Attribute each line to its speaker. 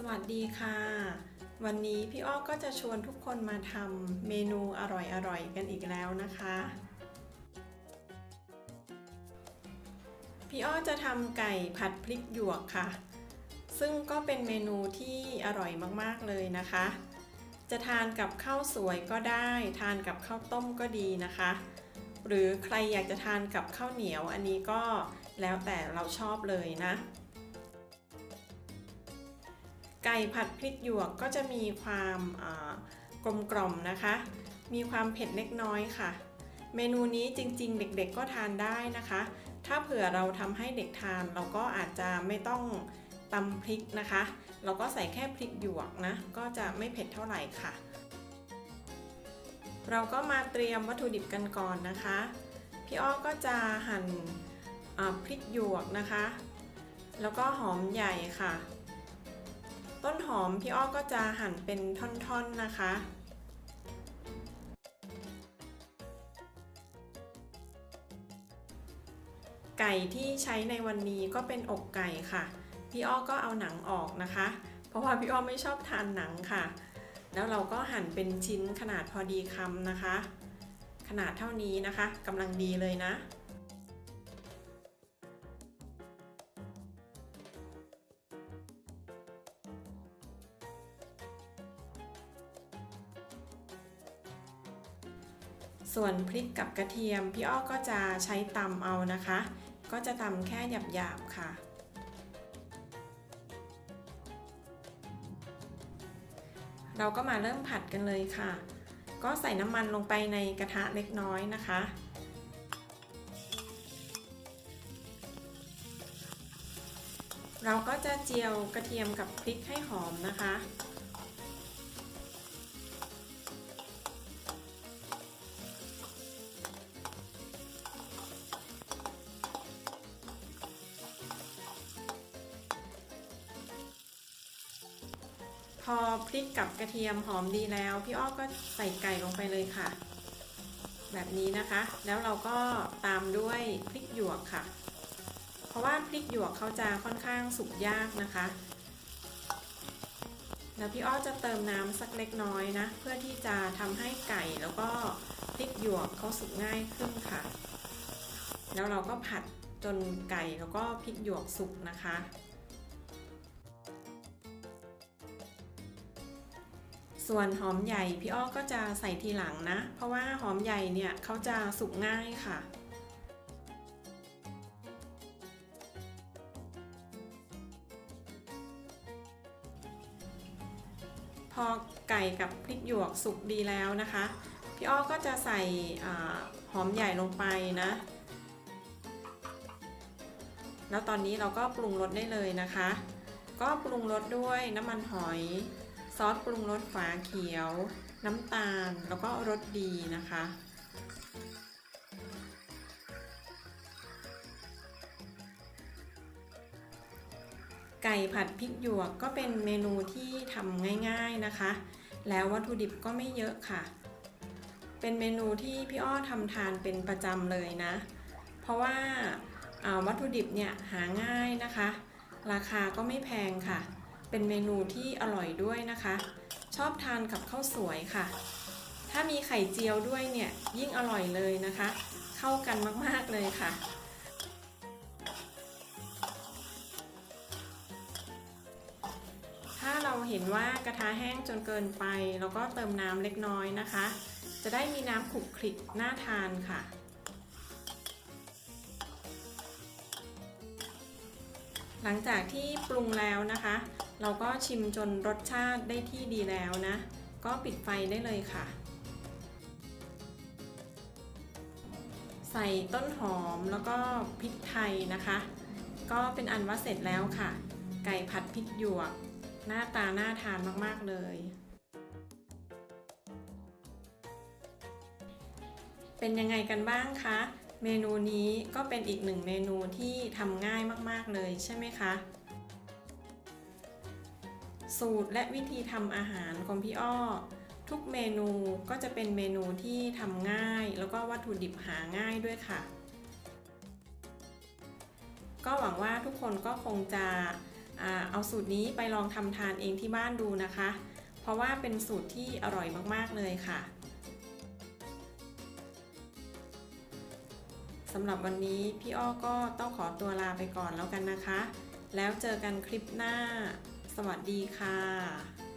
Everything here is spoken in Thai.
Speaker 1: สวัสดีค่ะ วันนี้พี่อ้อก็จะชวนทุกคนมาทำเมนูอร่อยๆกันอีกแล้วนะคะ พี่อ้อจะทำไก่ผัดพริกหยวกค่ะ ซึ่งก็เป็นเมนูที่อร่อยมากๆเลยนะคะ จะทานกับข้าวสวยก็ได้ ทานกับข้าวต้มก็ดีนะคะ หรือใครอยากจะทานกับข้าวเหนียวอันนี้ก็แล้วแต่เราชอบเลยนะ ไก่ผัดพริกหยวกก็จะมีความกลมกล่อมนะคะ มีความเผ็ดเล็กน้อยค่ะ เมนูนี้จริงๆ เด็กๆก็ทานได้นะคะ ถ้าเผื่อเราทำให้เด็กทานเราก็อาจจะไม่ต้องตำพริกนะคะ เราก็ใส่แค่พริกหยวกนะ ก็จะไม่เผ็ดเท่าไหร่ค่ะ เราก็มาเตรียมวัตถุดิบกันก่อนนะคะ พี่อ้อก็จะหั่นพริกหยวกนะคะ แล้วก็หอมใหญ่ค่ะ ต้นหอมพี่อ้อก็จะหั่นเป็นท่อนๆนะคะ ไก่ที่ใช้ในวันนี้ก็เป็นอกไก่ค่ะ พี่อ้อก็เอาหนังออกนะคะ เพราะว่าพี่อ้อไม่ชอบทานหนังค่ะ แล้วเราก็หั่นเป็นชิ้นขนาดพอดีคำนะคะ ขนาดเท่านี้นะคะกำลังดีเลยนะ ส่วนพริกกับกระเทียมพี่อ้อก็จะใช้ตำเอานะคะ ก็จะตำแค่หยาบๆค่ะ เราก็มาเริ่มผัดกันเลยค่ะ ก็ใส่น้ำมันลงไปในกระทะเล็กน้อยนะคะเราก็จะเจียวกระเทียมกับพริกให้หอมนะคะ อพริกกับกระเทียมหอมดีแล้ว พี่อ้อก็ใส่ไก่ลงไปเลยค่ะ แบบนี้นะคะ แล้วเราก็ตามด้วยพริกหยวกค่ะ เพราะว่าพริกหยวกเขาจะค่อนข้างสุกยากนะคะ แล้วพี่อ้อจะเติมน้ำสักเล็กน้อยนะ เพื่อที่จะทำให้ไก่แล้วก็พริกหยวกเขาสุกง่ายขึ้นค่ะ แล้วเราก็ผัดจนไก่แล้วก็พริกหยวกสุกนะคะ ส่วนหอมใหญ่พี่อ้อก็จะใส่ทีหลังนะ เพราะว่าหอมใหญ่เนี่ยเขาจะสุกง่ายค่ะ พอไก่กับพริกหยวกสุกดีแล้วนะคะ พี่อ้อก็จะใส่หอมใหญ่ลงไปนะ แล้วตอนนี้เราก็ปรุงรสได้เลยนะคะ ก็ปรุงรสด้วยน้ำมันหอย ซอสปรุงรสฝาเขียว น้ำตาลแล้วก็รสดีนะคะ ไก่ผัดพริกหยวกก็เป็นเมนูที่ทำง่ายๆนะคะ แล้ววัตถุดิบก็ไม่เยอะค่ะ เป็นเมนูที่พี่อ้อทำทานเป็นประจำเลยนะ เพราะว่าวัตถุดิบเนี่ยหาง่ายนะคะ ราคาก็ไม่แพงค่ะ เป็นเมนูที่อร่อยด้วยนะคะ ชอบทานกับข้าวสวยค่ะ ถ้ามีไข่เจียวด้วยเนี่ยยิ่งอร่อยเลยนะคะ เข้ากันมากๆเลยค่ะ ถ้าเราเห็นว่ากระทะแห้งจนเกินไปเราก็เติมน้ำเล็กน้อยนะคะ จะได้มีน้ำขลุกคลิกน่าทานค่ะหลังจากที่ปรุงแล้วนะคะ เราก็ชิมจนรสชาติได้ที่ดีแล้วนะ ก็ปิดไฟได้เลยค่ะ ใส่ต้นหอมแล้วก็พริกไทยนะคะ ก็เป็นอันว่าเสร็จแล้วค่ะ ไก่ผัดพริกหยวก หน้าตาน่าทานมากๆเลยเป็นยังไงกันบ้างคะ เมนูนี้ก็เป็นอีกหนึ่งเมนูที่ทำง่ายมาก ๆ เลยใช่ไหมคะ สูตรและวิธีทำอาหารของพี่อ้อ ทุกเมนูก็จะเป็นเมนูที่ทำง่าย แล้วก็วัตถุดิบหาง่ายด้วยค่ะ ก็หวังว่าทุกคนก็คงจะเอาสูตรนี้ไปลองทำทานเองที่บ้านดูนะคะ เพราะว่าเป็นสูตรที่อร่อยมากๆเลยค่ะสำหรับวันนี้พี่อ้อก็ต้องขอตัวลาไปก่อนแล้วกันนะคะ แล้วเจอกันคลิปหน้า สวัสดีค่ะ